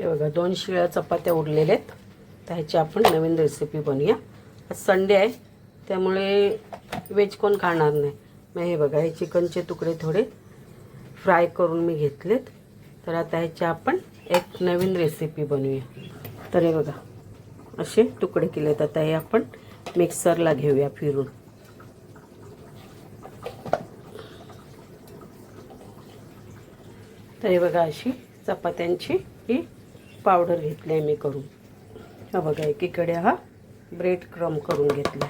हे बघा दोन शिळ्या चपात्या उरलेल्या आहेत. तर ह्याची आपण नवीन रेसिपी बनवूया. आज संडे आहे त्यामुळे व्हेज कोण खाणार नाही. मग हे बघा हे चिकनचे तुकडे थोडे फ्राय करून मी घेतलेत. तर आता ह्याची आपण एक नवीन रेसिपी बनवूया. तर हे बघा असे तुकडे केलेत. आता हे आपण मिक्सरला घेऊया फिरून. तर हे बघा अशी चपात्यांची ही पावडर घेतली आहे मी करून. हा बघा एकीकडे हा ब्रेड क्रम करून घेतला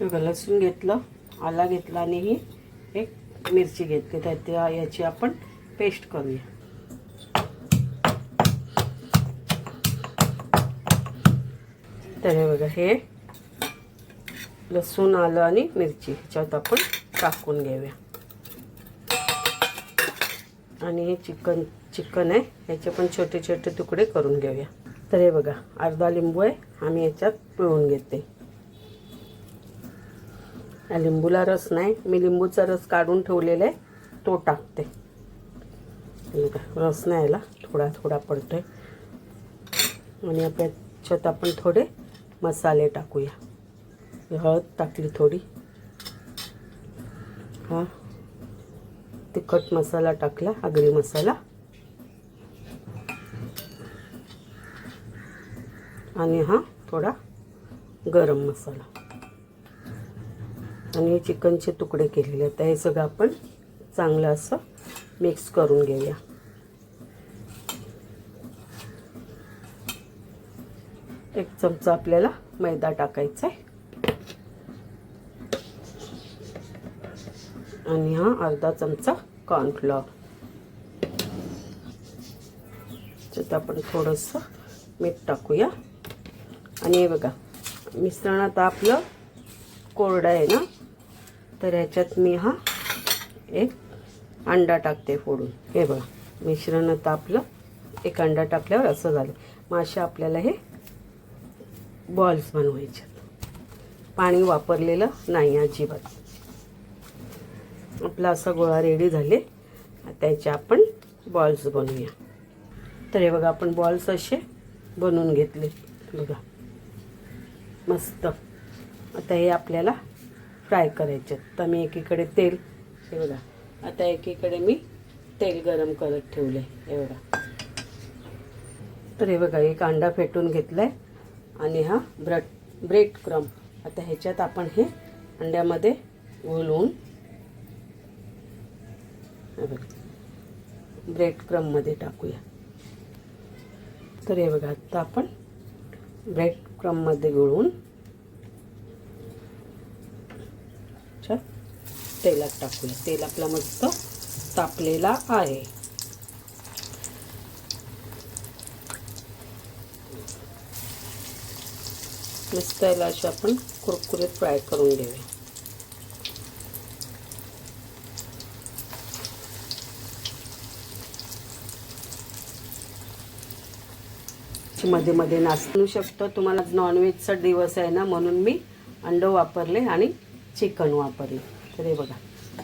बघा लसूण घेतलं आला घेतला आणि ही एक मिरची घेतली. तर त्या याची आपण पेस्ट करूया. तर हे बघा हे लसूण आलं आणि मिरची ह्याच्यात आपण टाकून घेऊया. आणि हे चिकन चिकन आहे. ह्याचे पण छोटे छोटे तुकडे करून घेऊया. तर हे बघा अर्धा लिंबू आहे. आम्ही याच्यात पिळून घेते. या लिंबूला रस नाही. मी लिंबूचा रस काढून ठेवलेला आहे. तो टाकते. बघा रस नाही याला थोडा थोडा पडतोय. आणि आपल्या याच्यात आपण थोडे मसाले टाकूया. हळद टाकली थोडी. हां. तिखट मसाला टाकला आगरी मसाला. आणि हा थोडा गरम मसाला. आणि हे चिकनचे तुकडे केलेले आहेत. हे सगळं आपण चांगलं असं मिक्स करून घेऊया. एक चमचा आपल्याला मैदा टाकायचा आहे. आणि हा अर्धा चमचा कॉर्नफ्लॉवर त्याच्यात आपण थोडंसं मीठ टाकूया. आणि हे बघा मिश्रण आता आपलं कोरडं आहे ना? तर ह्याच्यात मी हा एक अंडा टाकते फोडून. हे बघा मिश्रण आता आपलं एक अंडा टाकल्यावर असं झालं. मग अशा आपल्याला हे बॉल्स बनवायचे. पाणी वापरलेलं नाही अजिबात. आपला असा गोळा रेडी झाले. त्याचे आपण बॉल्स बनवूया. तर हे बघा आपण बॉल्स असे बनवून घेतले. बघा. मस्त. आता हे आपल्याला फ्राय करायचे तर मी एकीकडे तेल हे बघा. आता एकीकडे मी तेल गरम करत ठेवले हे बघा. तर हे बघा एक अंडा फेटून घेतला आहे आणि हा ब्रट ब्रेड क्रम आता ह्याच्यात आपण हे अंड्यामध्ये ब्रेड क्रममध्ये टाकूया. तर हे बघा आता आपण ब्रेड क्रममध्ये गळून तेलात टाकूया. तेल आपला मस्त तापलेला आहे. मस्त याला असे आपण कुरकुरीत फ्राय करून घेऊया. मध्ये मध्ये नाचू शकतो. तुम्हाला नॉनव्हेजचा दिवस आहे ना म्हणून मी अंड वापरले आणि चिकन वापरले. तर हे बघा.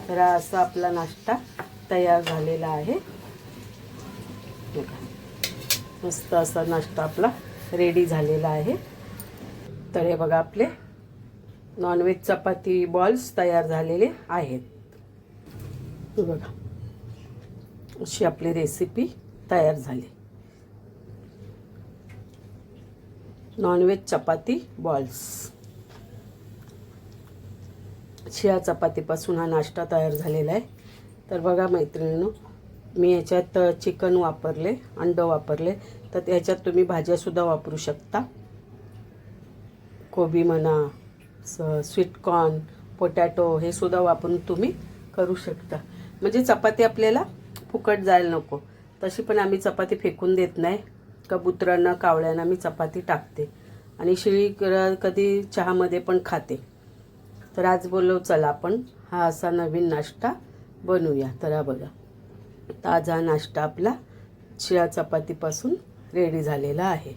तर असा आपला नाश्ता तयार झालेला आहे. बघा. मस्त असा नाश्ता आपला रेडी झालेला आहे. तर हे बघा आपले नॉनव्हेज चपाती बॉल्स तयार झालेले आहेत. बघा. अशी आपली रेसिपी तयार झाली. नॉनव्हेज चपाती बॉल्स शिया चपातीपासून हा नाश्ता तयार झालेला आहे. तर बघा मैत्रिणीनं मी याच्यात चिकन वापरले अंडं वापरले. तर याच्यात तुम्ही भाज्यासुद्धा वापरू शकता. कोबी म्हणा स स्वीटकॉर्न पोटॅटो हे सुद्धा वापरून तुम्ही करू शकता. म्हणजे चपाती आपल्याला फुकट जायला नको. तशी पण आम्ही चपाती फेकून देत नाही. कबुतरांना कावळ्यांना मी चपाती टाकते आणि शिळी कधी चहामध्ये पण खाते. तर आज बोललो चला आपण हा असा नवीन नाश्ता बनवूया. तर हा बघा ताजा नाश्ता आपला शिळा चपातीपासून रेडी झालेला आहे.